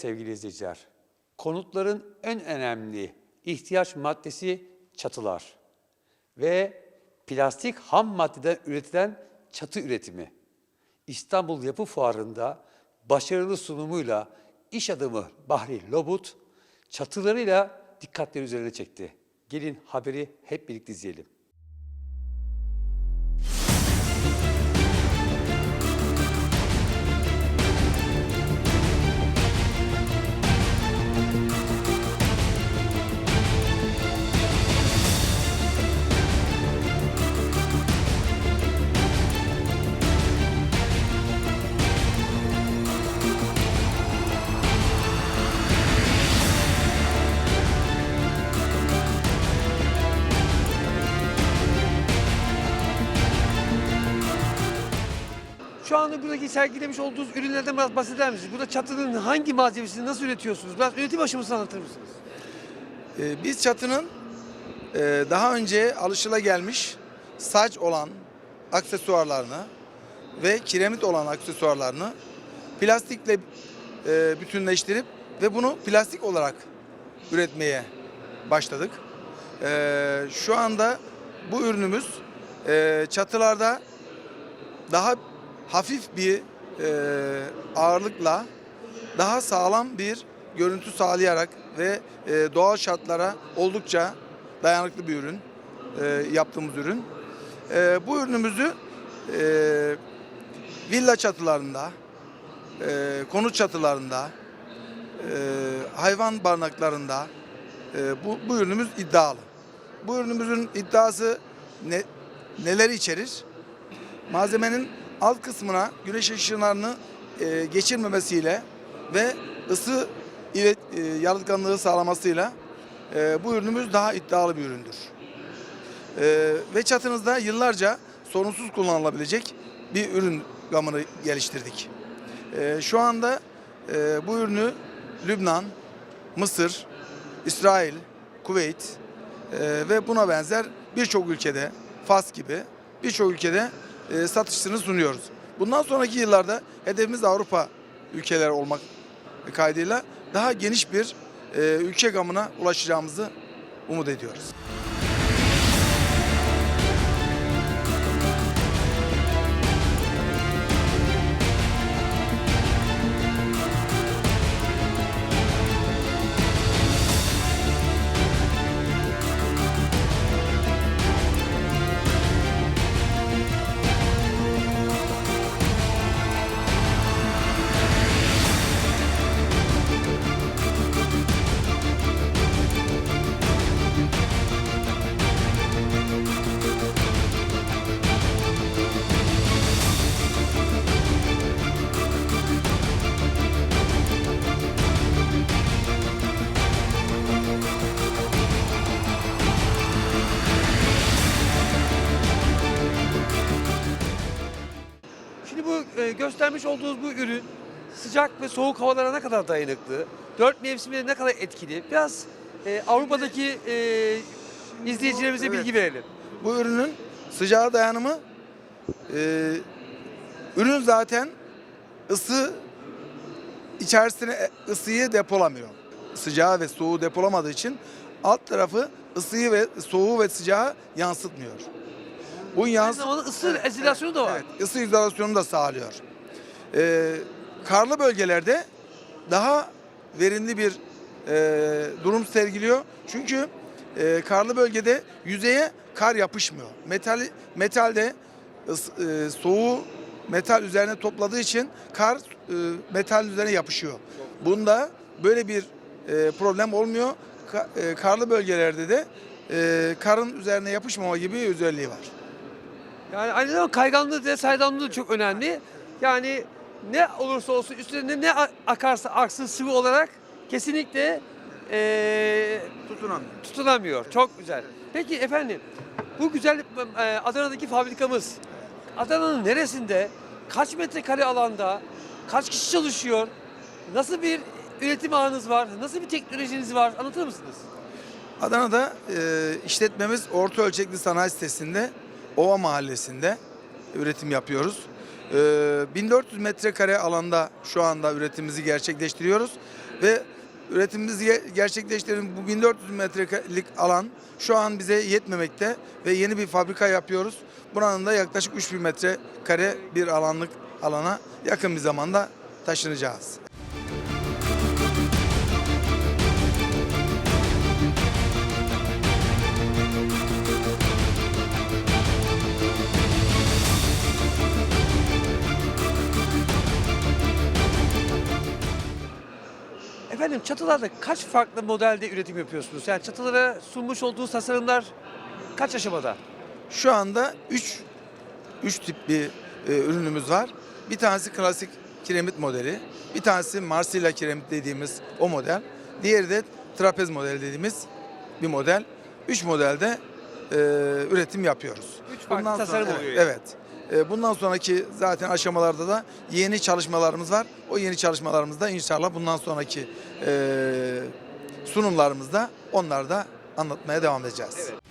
Sevgili izleyiciler, konutların en önemli ihtiyaç maddesi çatılar ve plastik ham maddeden üretilen çatı üretimi. İstanbul Yapı Fuarı'nda başarılı sunumuyla iş adamı Bahri Lobut çatılarıyla dikkatleri üzerine çekti. Gelin haberi hep birlikte izleyelim. Şu anda buradaki sergilemiş olduğunuz ürünlerden biraz bahseder misiniz? Burada çatının hangi malzemesini nasıl üretiyorsunuz? Biraz üretim aşamasını anlatır mısınız? Ee, Biz çatının e, daha önce alışılagelmiş saç olan aksesuarlarını ve kiremit olan aksesuarlarını plastikle e, bütünleştirip ve bunu plastik olarak üretmeye başladık. Ee, Şu anda bu ürünümüz e, çatılarda daha hafif bir e, ağırlıkla daha sağlam bir görüntü sağlayarak ve e, doğal şartlara oldukça dayanıklı bir ürün e, yaptığımız ürün. E, bu ürünümüzü e, villa çatılarında, e, konut çatılarında, e, hayvan barınaklarında e, bu, bu ürünümüz iddialı. Bu ürünümüzün iddiası ne, neleri içerir? malzemenin alt kısmına güneş ışınlarını e, geçirmemesiyle ve ısı ile e, yalıtkanlığı sağlamasıyla e, bu ürünümüz daha iddialı bir üründür. E, ve çatınızda yıllarca sorunsuz kullanılabilecek bir ürün gamını geliştirdik. E, şu anda e, bu ürünü Lübnan, Mısır, İsrail, Kuveyt e, ve buna benzer birçok ülkede, Fas gibi birçok ülkede e, satışını sunuyoruz. Bundan sonraki yıllarda hedefimiz Avrupa ülkeleri olmak kaydıyla daha geniş bir e, ülke gamına ulaşacağımızı umut ediyoruz. Göstermiş olduğunuz bu ürün sıcak ve soğuk havalara ne kadar dayanıklı? Dört mevsimde ne kadar etkili? Biraz e, Avrupa'daki e, izleyicilerimize Evet. bilgi verelim. Bu ürünün sıcağa dayanımı e, ürün zaten ısı içerisine e, ısıyı depolamıyor. Sıcağı ve soğuğu depolamadığı için alt tarafı ısıyı ve soğuğu ve sıcağı yansıtmıyor. Bu Aynı zamanda ısı izolasyonu da var. Evet, ısı izolasyonunu da sağlıyor. Ee, karlı bölgelerde daha verimli bir e, durum sergiliyor. Çünkü e, karlı bölgede yüzeye kar yapışmıyor. Metal metalde ıs- e, soğuğu metal üzerine topladığı için kar e, metal üzerine yapışıyor. Bunda böyle bir e, problem olmuyor. Ka- e, karlı bölgelerde de e, karın üzerine yapışmama gibi bir özelliği var. Yani aynı zamanda kayganlığı ve saydamlığı da çok önemli. Yani ne olursa olsun üstlerinde ne akarsa aksın sıvı olarak kesinlikle e, Tutunamıyor. tutunamıyor. Çok güzel. Peki efendim bu güzel e, Adana'daki fabrikamız Adana'nın neresinde, kaç metrekare alanda, kaç kişi çalışıyor, nasıl bir üretim ağınız var, nasıl bir teknolojiniz var anlatır mısınız? Adana'da e, işletmemiz orta ölçekli sanayi sitesinde Ova Mahallesi'nde üretim yapıyoruz. Ee, 1400 metrekare alanda şu anda üretimimizi gerçekleştiriyoruz ve üretimimizi ge- gerçekleştiren bu 1400 metrekarelik alan şu an bize yetmemekte ve yeni bir fabrika yapıyoruz. Buranın da yaklaşık 3000 metrekare bir alanlık alana yakın bir zamanda taşınacağız. Efendim çatılarda kaç farklı modelde üretim yapıyorsunuz? Yani çatılara sunmuş olduğunuz tasarımlar kaç aşamada? Şu anda 3 3 tip bir e, ürünümüz var. Bir tanesi klasik kiremit modeli, bir tanesi Marsilya kiremit dediğimiz o model, diğeri de trapez modeli dediğimiz bir model. 3 modelde e, üretim yapıyoruz. Üç farklı tasarım oluyor yani. Evet. E, bundan sonraki zaten aşamalarda da yeni çalışmalarımız var. O yeni çalışmalarımızda inşallah bundan sonraki e, sunumlarımızda onları da anlatmaya devam edeceğiz. Evet.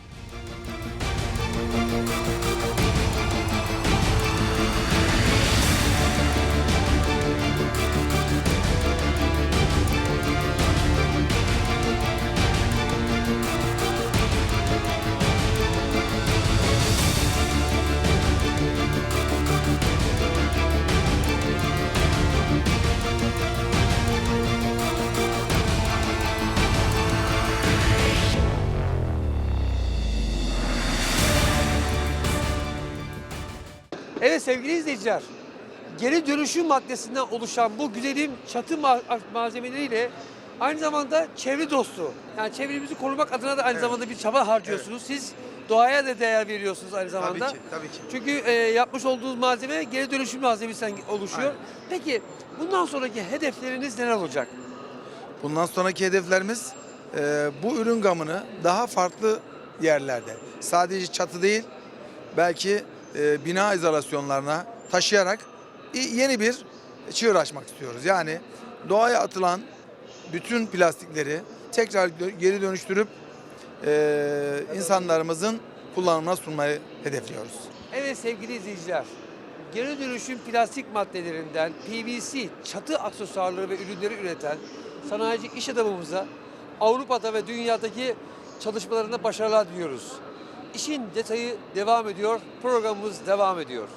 Sevgili izleyiciler, geri dönüşüm maddesinden oluşan bu güzelim çatı ma- malzemeleriyle aynı zamanda çevre dostu, yani çevremizi korumak adına da aynı zamanda bir çaba harcıyorsunuz. Siz doğaya da değer veriyorsunuz aynı zamanda. Tabii ki, tabii ki. Çünkü e, yapmış olduğunuz malzeme geri dönüşüm malzemesinden oluşuyor. Aynen. Peki bundan sonraki hedefleriniz neler olacak? Bundan sonraki hedeflerimiz e, bu ürün gamını daha farklı yerlerde sadece çatı değil belki e, bina izolasyonlarına taşıyarak yeni bir çığır açmak istiyoruz. Yani doğaya atılan bütün plastikleri tekrar geri dönüştürüp e, insanlarımızın kullanımına sunmayı hedefliyoruz. Evet sevgili izleyiciler, geri dönüşüm plastik maddelerinden PVC çatı aksesuarları ve ürünleri üreten sanayici iş adamımıza Avrupa'da ve dünyadaki çalışmalarında başarılar diliyoruz. İşin detayı devam ediyor, programımız devam ediyor.